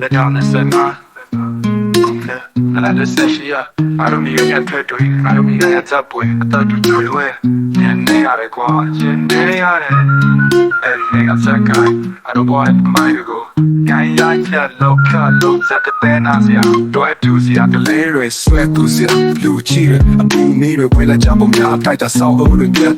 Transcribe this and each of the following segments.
လက်ကြောင့်နဲ့ဆက်မှာအဲ့ဒါလက်ဆက်ရှိရအားလုံးရရထွက်တွေ့အားလုံးရရသက်ပွင့်အသက်တူတူလွယ်ညနေရတယ်ကွာညနေရတယ်အဲ့ဒီကစကိုင်းအားလုံးပေါ်မိုင်းကိုကိုင်းရချက်လောက်ခလောက်စတဲ့တဲ့နာစီတော့တူစီကလေးတွေဆွဲသူစီလူချီအပူမီတွေဝဲလာကြပုံများတိုက်တာဆောင်းလို့ပြတွေ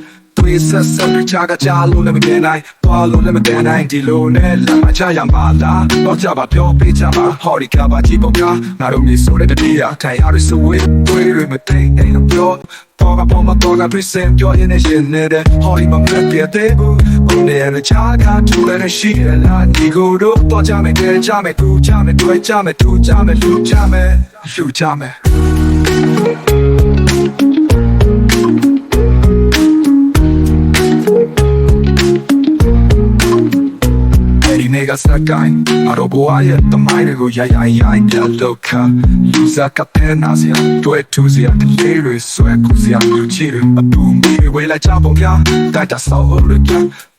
ဆက်ဆက်ချာကကြလို့လည်းမကနိုင်ပေါ်လို့လည်းမတန်နိုင်ဒီလိုနဲ့လက်မချရမှာလားတော့ကြပါပြောပေးကြပါဟော်ဒီကပါကြည့်ပုံကငါတို့မြေဆိုတဲ့တတိယထိုင်ရစဝေးတွေရမသိအိမ်ပြောတော့ကပေါ်မတော့ကပြစင်ပြောရင်းနဲ့ရှင်နေတဲ့ဟော်ဒီမပြတ်ပြတဲ့ဘူးဘုံနဲ့ချာကတူလည်းရှိရလားဒီကိုတော့တော့ကြမယ်တဲ့ကြမယ်သူကြမယ်တွေ့ကြမယ်သူကြမယ်လူကြမယ်လူကြမယ်အဲ့ဒီ နေကစကိုင်းအရောဘွားရဲ့တမိုင်းတွေကိုရိုက်ရိုက်ရိုက်တဲ့လောကလူစားကတဲ့နာစီတွေ့သူစီအတေးတွေဆွဲကူစီအလူချီတွေအပူမီဝေးလာချပုံပြတိုက်တာဆောက်လို့က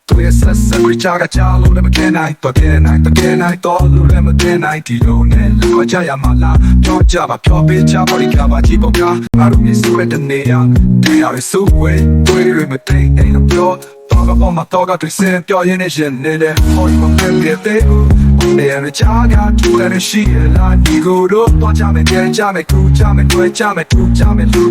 သူရဲ့ဆက်ဆက်ရချာကချာလို့လည်းမကနိုင်တော့ကနိုင်တော့ကနိုင်တော့လို့လည်းမကနိုင်ဒီလိုနဲ့လောချရမှာလားပြောကြပါပြောပေးကြပါလိကပါကြည့်ပုံပြအားလုံးမြေဆွဲတဲ့နေရတရားရစုဝဲတွေ့ရမသိအိမ်ပြောတော့ကပေါ်မှာတော့ ကတွေ့စင်ပြောရင်းနဲ့ရှင်နေတဲ့ဟောဒီမှာပြည့်တဲ့ဘူးနေရချာကတူလည်းရှိရလားဒီကိုတော့တော့ကြမယ်ကြမ်းကြမယ်ထူကြမယ်တွေ့ကြမယ်ထူကြမယ်လူ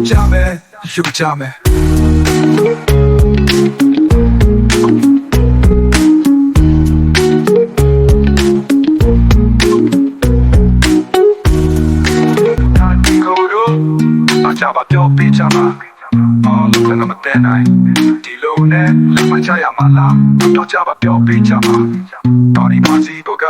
ကြမယ်လူကြမယ်နာဒီကိုတော့အချပါပြောပေးချမှာအော်လို့လည်းမတဲ့နိုင်ဒီလိုနဲ့လက်မချရမှာလားတော့ချပါပြောပေးချမှာတော်ဒီမစီဘောက